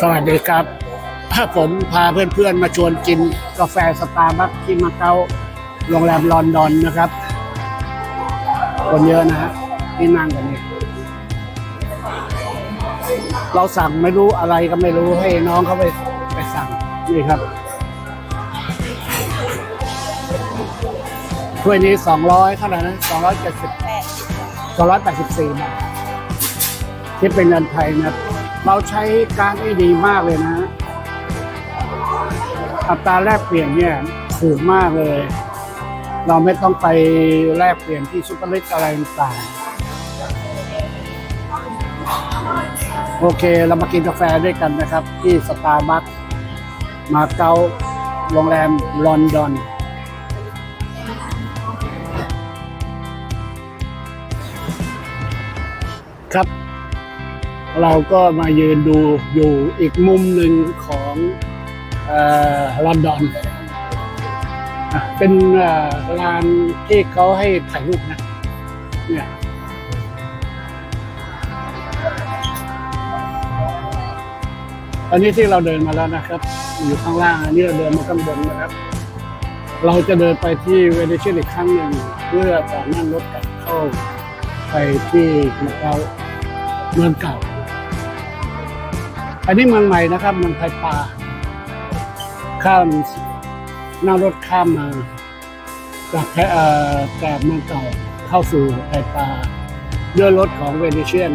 สวัสดีครับผมพาเพื่อนๆมาชวนกินกาแฟสตาร์บัคที่มาเก๊าโรงแรมลอนดอนนะครับ คนเยอะนะฮะที่นั่งกันนี่เราสั่งไม่รู้อะไรก็ไม่รู้ให้น้องเขาไปไปสั่งนี่ครับถ้วยนี้สองร้อยเท่าไหร่นะสองร้อยเจ็ดสิบสองร้อยแปดสิบสี่บาทที่เป็นเงินไทยนะ เราใช้การได้ดีมากเลยนะ อัตราแลกเปลี่ยนเนี่ยถูกมากเลย เราไม่ต้องไปแลกเปลี่ยนที่ซุปเปอร์ลิสอะไรต่างโอเค เรามากินกาแฟด้วยกันนะครับ ที่สตาร์บัคมาเก๊าโรงแรมลอนดอนครับ เราก็มายืนดูอยู่อีกมุมหนึ่งของลอนดอน เป็นลานที่เขาให้ถ่ายรูปนะ เนี่ยอันนี้ที่เราเดินมาแล้วนะครับ อยู่ข้างล่าง อันนี้เราเดินมาข้างบนนะครับ เราจะเดินไปที่เวนิเชียนอีกครั้งหนึ่งเพื่อจะนั่งรถกลับเข้าไปที่มาเกาเมืองเก่า อันนี้เมืองใหม่นะครับเมืองไทยปาข้ามนั่งรถข้ามมาจากแพเอ่อจากเมืองเก่าเข้าสู่ไทยปาด้วยรถของเวนิเชียน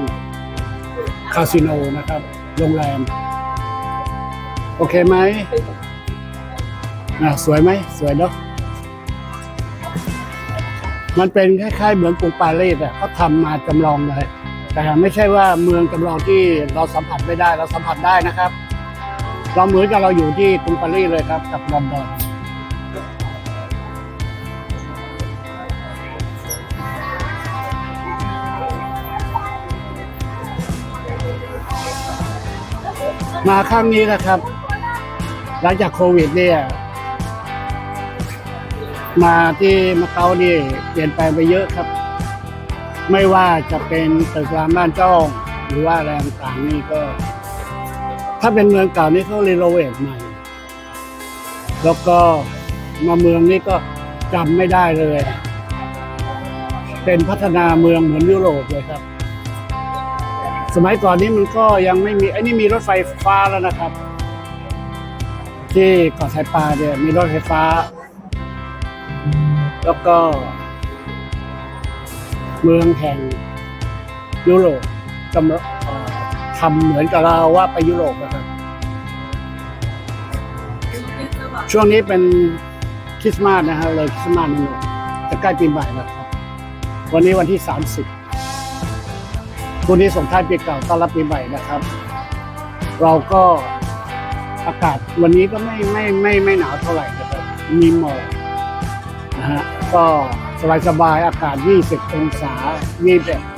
คาสิโนนะครับ โรงแรม โอเคไหมอะสวยไหม สวยเนาะมันเป็นคล้ายๆเหมือนกรุงปารีสอะเขาทำมาจำลองเลย แต่ไม่ใช่ว่าเมืองจำลองที่เราสัมผัสไม่ได้เราสัมผัสได้นะครับ เราเหมือนกับเราอยู่ที่กรุงปารีสเลยครับกับลอนดอนมาครั้งนี้นะครับ หลังจากโควิดเนี่ยมาที่มาเก๊านี่เปลี่ยนแปลงไปเยอะครับ ไม่ว่าจะเป็นตึกรามบ้านจ้อง หรือว่าอะไรต่างนี่ก็ ถ้าเป็นเมืองเก่านี่เขารีโนเวทใหม่ แล้วก็มาเมืองนี้ก็จำไม่ได้เลย เป็นพัฒนาเมืองเหมือนยุโรปเลยครับ สมัยก่อนนี้มันก็ยังไม่มีไอ้นี่มีรถไฟฟ้าแล้วนะครับ ที่เกาะไทยปาเนี่ยมีรถไฟฟ้า แล้วก็ เมืองแห่งยุโรปกำลังทำเหมือนกับเราว่าไปยุโรปนะครับ ช่วงนี้เป็นคริสต์มาสนะฮะเลยคริสต์มาสนี่หมดจะใกล้ปีใหม่แล้วครับวันนี้วันที่ 30วันนี้ส่งท้ายปีเก่าต้อนรับปีใหม่นะครับ เราก็อากาศวันนี้ก็ไม่ไม่ไม่ไม่หนาวเท่าไหร่นะครับมีหมอกนะ ฮะ ก็สบายสบายๆ อากาศ 20 องศา 21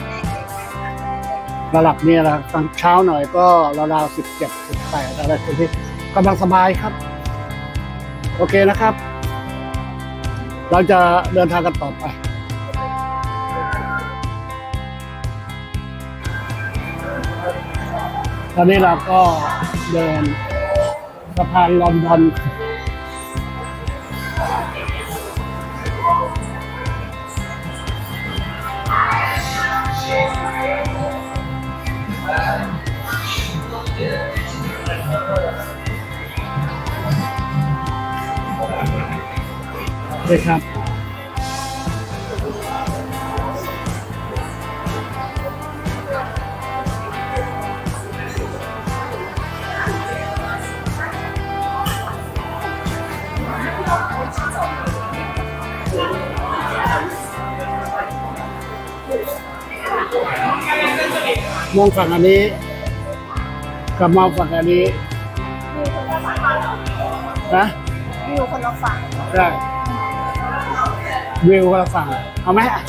ระดับนี้ละตอนเช้าหน่อยก็ราวๆ17 18อะไรแบบนี้กำลังสบายครับ โอเคนะครับ เราจะเดินทางกันต่อไปตอนนี้เราก็เดินสะพานลอนดอน เลยครับ มองฝั่งอันนี้กับมองฝั่งอันนี้นะวิวคนละฝั่งได้ วิวคนละฝั่งเอาไหมอ่ะ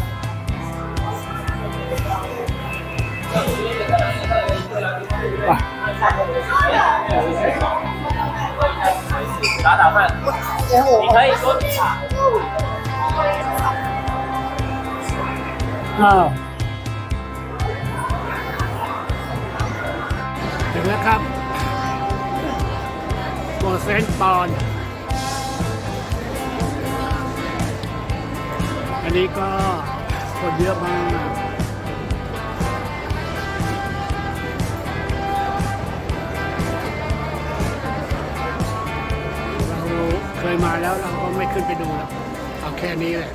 ไป 打打饭， เดี๋ยวโอ้ 你可以说 อ้าวถึงแล้วครับ เซนต์ปอน อันนี้ก็คนเยอะมากเราเคยมาแล้วเราก็ไม่ขึ้นไปดูแล้วเอาแค่นี้แหละ